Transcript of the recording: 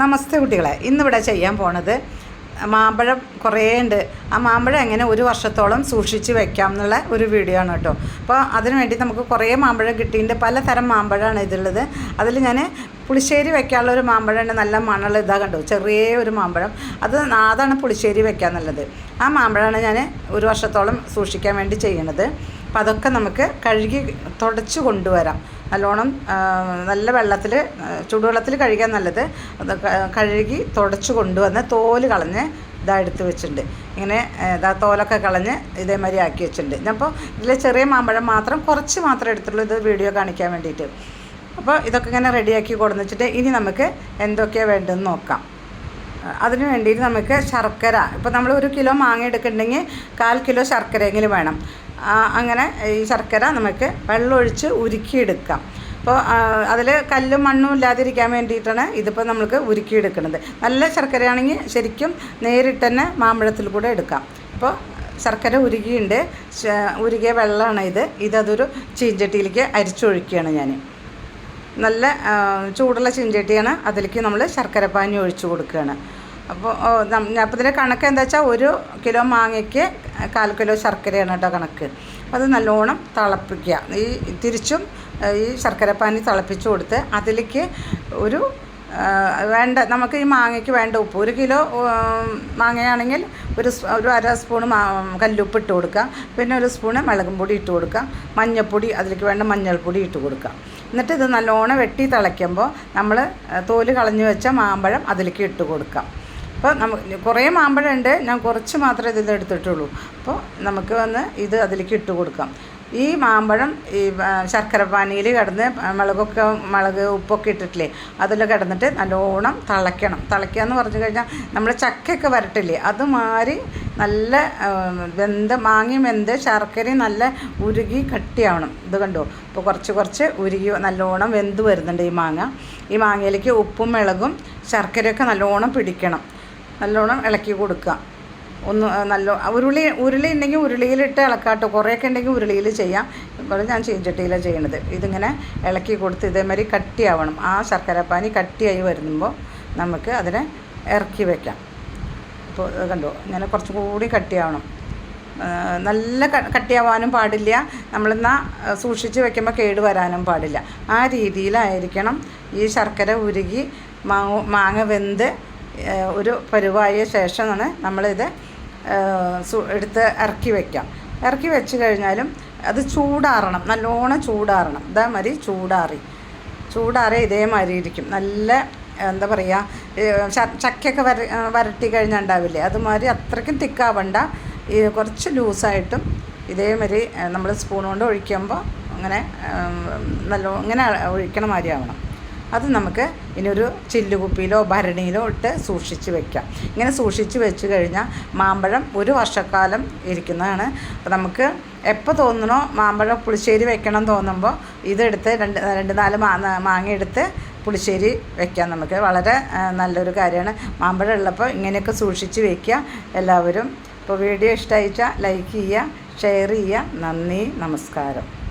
നമസ്തേ കുട്ടികളെ. ഇന്നിവിടെ ചെയ്യാൻ പോണത് മാമ്പഴം കുറേ ഉണ്ട്. ആ മാമ്പഴം എങ്ങനെ ഒരു വർഷത്തോളം സൂക്ഷിച്ച് വെക്കാം എന്നുള്ള ഒരു വീഡിയോ ആണ് കേട്ടോ. അപ്പോൾ അതിനുവേണ്ടി നമുക്ക് കുറേ മാമ്പഴം കിട്ടിയിട്ടുണ്ട്. പലതരം മാമ്പഴമാണ് ഇതിലുള്ളത്. അതിൽ ഞാൻ പുളിശ്ശേരി വെക്കാനുള്ള ഒരു മാമ്പഴം ഉണ്ട്. നല്ല മണൽ ഇതാ കണ്ടു? ചെറിയ ഒരു മാമ്പഴം. അത് അതാണ് പുളിശ്ശേരി വെക്കാൻ നല്ലത്. ആ മാമ്പഴമാണ് ഞാൻ ഒരു വർഷത്തോളം സൂക്ഷിക്കാൻ വേണ്ടി ചെയ്യണത്. അപ്പോൾ അതൊക്കെ നമുക്ക് കഴുകി തുടച്ച് കൊണ്ടുവരാം. നല്ലോണം നല്ല വെള്ളത്തിൽ ചൂടുവെള്ളത്തിൽ കഴുകാൻ നല്ലത്. കഴുകി തുടച്ച് കൊണ്ടുവന്ന് തോൽ കളഞ്ഞ് ഇതാ എടുത്ത് വെച്ചിട്ടുണ്ട്. ഇങ്ങനെ ഇതാ തോലൊക്കെ കളഞ്ഞ് ഇതേമാതിരി ആക്കി വെച്ചിട്ടുണ്ട്. ഞാനിപ്പോൾ ഇതിലെ ചെറിയ മാമ്പഴം മാത്രം കുറച്ച് മാത്രമേ എടുത്തുള്ളൂ ഇത് വീഡിയോ കാണിക്കാൻ വേണ്ടിയിട്ട്. അപ്പോൾ ഇതൊക്കെ ഇങ്ങനെ റെഡിയാക്കി കൊടുന്നിട്ട് ഇനി നമുക്ക് എന്തൊക്കെയാണ് വേണ്ടതെന്ന് നോക്കാം. അതിന് വേണ്ടിയിട്ട് നമുക്ക് ശർക്കര. ഇപ്പോൾ നമ്മൾ ഒരു കിലോ മാങ്ങ എടുക്കുന്നുണ്ടെങ്കിൽ കാൽ കിലോ ശർക്കരയെങ്കിലും വേണം. അങ്ങനെ ഈ ശർക്കര നമുക്ക് വെള്ളമൊഴിച്ച് ഉരുക്കിയെടുക്കാം. അപ്പോൾ അതിൽ കല്ലും മണ്ണും ഇല്ലാതിരിക്കാൻ വേണ്ടിയിട്ടാണ് ഇതിപ്പോൾ നമ്മൾക്ക് ഉരുക്കിയെടുക്കുന്നത്. നല്ല ശർക്കരയാണെങ്കിൽ ശരിക്കും നേരിട്ട് തന്നെ മാമ്പഴത്തിൽ കൂടെ എടുക്കാം. അപ്പോൾ ശർക്കര ഉരുകിയുണ്ട്. ഉരുകിയ വെള്ളമാണ് ഇത്. ഇതൊരു ചീഞ്ചട്ടിയിലേക്ക് അരിച്ചൊഴിക്കുകയാണ് ഞാൻ നല്ല ചൂടുള്ള ചീഞ്ചട്ടിയാണ് അതിലേക്ക് നമ്മൾ ശർക്കരപ്പാനി ഒഴിച്ചു കൊടുക്കുകയാണ്. അപ്പോൾ അപ്പോൾ ഇതിന്റെ കണക്ക് എന്താ വെച്ചാൽ ഒരു കിലോ മാങ്ങയ്ക്ക് കാൽ കിലോ ശർക്കരയാണ് കേട്ടോ കണക്ക്. അത് നല്ലോണം തിളപ്പിക്കുക. ഈ തിരിച്ചും ഈ ഈ ശർക്കരപ്പാനി തിളപ്പിച്ച് കൊടുത്ത് അതിലേക്ക് ഒരു വേണ്ട നമുക്ക് ഈ മാങ്ങയ്ക്ക് വേണ്ട ഉപ്പ്. ഒരു കിലോ മാങ്ങയാണെങ്കിൽ ഒരു ഒരു അര സ്പൂണ് കല്ലുപ്പ് ഇട്ട് കൊടുക്കുക. പിന്നെ ഒരു സ്പൂണ് മുളകും പൊടി ഇട്ട് കൊടുക്കുക. മഞ്ഞൾപ്പൊടി അതിലേക്ക് വേണ്ട മഞ്ഞൾപ്പൊടി ഇട്ട് കൊടുക്കുക. എന്നിട്ട് ഇത് നല്ലോണം വെട്ടി തിളയ്ക്കുമ്പോൾ നമ്മൾ തോൽ കളഞ്ഞു വെച്ച മാമ്പഴം അതിലേക്ക് ഇട്ട് കൊടുക്കാം അപ്പോൾ നമുക്ക് കുറേ മാമ്പഴമുണ്ട്. ഞാൻ കുറച്ച് മാത്രമേ ഇതിൽ എടുത്തിട്ടുള്ളൂ. അപ്പോൾ നമുക്ക് വന്ന് ഇത് അതിലേക്ക് ഇട്ട് കൊടുക്കാം. ഈ മാമ്പഴം ഈ ശർക്കര പാനിയിൽ കിടന്ന് മുളകൊക്കെ മുളക് ഉപ്പൊക്കെ ഇട്ടിട്ടില്ലേ അതിൽ കിടന്നിട്ട് നല്ലോണം തിളയ്ക്കണം. തിളയ്ക്കുക എന്ന് പറഞ്ഞു കഴിഞ്ഞാൽ നമ്മൾ ചക്കയൊക്കെ വരട്ടില്ലേ അത് മാറി നല്ല വെന്ത് മാങ്ങി വെന്ത് ശർക്കരയും നല്ല ഉരുകി കട്ടിയാവണം. ഇത് കണ്ടോ? അപ്പോൾ കുറച്ച് കുറച്ച് ഉരുകി നല്ലോണം വെന്ത് വരുന്നുണ്ട് ഈ മാങ്ങ. ഈ മാങ്ങയിലേക്ക് ഉപ്പും മുളകും ശർക്കരയൊക്കെ നല്ലോണം പിടിക്കണം. നല്ലോണം ഇളക്കി കൊടുക്കുക. ഒന്ന് നല്ല ഉരുളി ഉരുളി ഉണ്ടെങ്കിൽ ഉരുളിയിലിട്ട് ഇളക്കാട്ടോ. കുറേയൊക്കെ ഉണ്ടെങ്കിൽ ഉരുളിയിൽ ചെയ്യാം. ഇപ്പോൾ ഞാൻ ചീഞ്ചട്ടിയിലാണ് ചെയ്യണത്. ഇതിങ്ങനെ ഇളക്കി കൊടുത്ത് ഇതേമാതിരി കട്ടിയാവണം. ആ ശർക്കരപ്പാനി കട്ടിയായി വരുമ്പോൾ നമുക്ക് അതിനെ ഇറക്കി വയ്ക്കാം ഇപ്പോൾ കണ്ടോ? ഇങ്ങനെ കുറച്ചും കൂടി കട്ടിയാവണം. നല്ല കട്ടിയാവാനും പാടില്ല. നമ്മളെന്നാൽ സൂക്ഷിച്ച് വെക്കുമ്പോൾ കേട് വരാനും പാടില്ല. ആ രീതിയിലായിരിക്കണം ഈ ശർക്കര ഉരുകി മാങ്ങ വെന്ത് ഒരു പരുവായ ശേഷമാണ് നമ്മളിത് എടുത്ത് ഇറക്കി വയ്ക്കാം ഇറക്കി വെച്ച് കഴിഞ്ഞാലും അത് ചൂടാറണം നല്ലോണം ചൂടാറണം. ഇതേ മാതിരി ചൂടാറി. ചൂടാറി ഇതേമാതിരി ഇരിക്കും. നല്ല എന്താ പറയുക ചക്കയൊക്കെ വര വരട്ടി കഴിഞ്ഞാൽ ഉണ്ടാവില്ലേ? അതുമാതിരി അത്രയ്ക്കും തിക്കാവണ്ട. ഈ കുറച്ച് ലൂസായിട്ടും ഇതേമാതിരി നമ്മൾ സ്പൂൺ കൊണ്ട് ഒഴിക്കുമ്പോൾ അങ്ങനെ നല്ല ഇങ്ങനെ ഒഴിക്കണ മാതിരി ആവണം. അത് നമുക്ക് ഇനി ഒരു ചില്ലുകുപ്പിയിലോ ഭരണിയിലോ ഇട്ട് സൂക്ഷിച്ച് വെക്കാം. ഇങ്ങനെ സൂക്ഷിച്ച് വെച്ച് കഴിഞ്ഞാൽ മാമ്പഴം ഒരു വർഷക്കാലം ഇരിക്കുന്നതാണ്. അപ്പോൾ നമുക്ക് എപ്പോൾ തോന്നണോ മാമ്പഴം പുളിശ്ശേരി വെക്കണം തോന്നുമ്പോൾ ഇതെടുത്ത് രണ്ട് രണ്ട് നാല് മാ മാങ്ങ എടുത്ത് പുളിശ്ശേരി വെക്കാം നമുക്ക്. വളരെ നല്ലൊരു കാര്യമാണ്. മാമ്പഴം ഉള്ളപ്പോൾ ഇങ്ങനെയൊക്കെ സൂക്ഷിച്ച് വെക്കുക എല്ലാവരും അപ്പോൾ വീഡിയോ ഇഷ്ടമായിച്ചാൽ ലൈക്ക് ചെയ്യുക ഷെയർ ചെയ്യുക നന്ദി നമസ്കാരം.